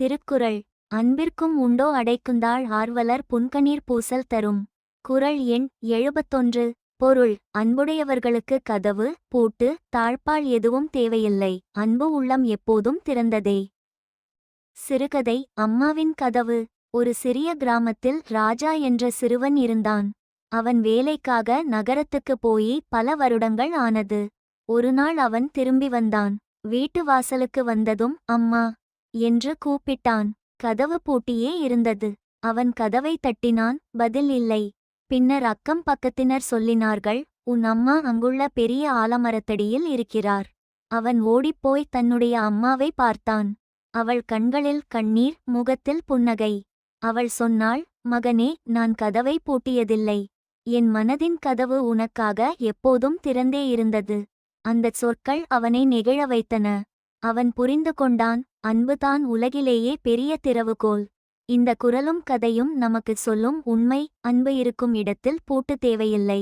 திருக்குறள். அன்பிற்கும் உண்டோ அடைக்குந்தாள் ஆர்வலர் புன்கணீர் பூசல் தரும். குறள் எண் எழுபத்தொன்று. பொருள் அன்புடையவர்களுக்கு கதவு பூட்டு தாழ்ப்பாள் எதுவும் தேவையில்லை. அன்பு உள்ளம் எப்போதும் திறந்ததே. சிறுகதை அம்மாவின் கதவு. ஒரு சிறிய கிராமத்தில் ராஜா என்ற சிறுவன் இருந்தான். அவன் வேலைக்காக நகரத்துக்கு போய் பல வருடங்கள் ஆனது. ஒருநாள் அவன் திரும்பி வந்தான். வீட்டு வாசலுக்கு வந்ததும் அம்மா என்று கூப்பிட்டான். கதவு பூட்டியே இருந்தது. அவன் கதவை தட்டினான். பதில் இல்லை. பின்னர் அக்கம் பக்கத்தினர் சொல்லினார்கள் உன் அம்மா அங்குள்ள பெரிய ஆலமரத்தடியில் இருக்கிறார். அவன் ஓடிப்போய் தன்னுடைய அம்மாவை பார்த்தான். அவள் கண்களில் கண்ணீர் முகத்தில் புன்னகை. அவள் சொன்னாள் மகனே நான் கதவை பூட்டியதில்லை. என் மனதின் கதவு உனக்காக எப்போதும் திறந்தே இருந்தது. அந்தச் சொற்கள் அவனை நெகிழ வைத்தன. அவன் புரிந்து கொண்டான் அன்புதான் உலகிலேயே பெரிய திறவுகோல் இந்த குரலும் கதையும் நமக்குச் சொல்லும் உண்மை அன்பு இருக்கும் இடத்தில் பூட்டு தேவையில்லை.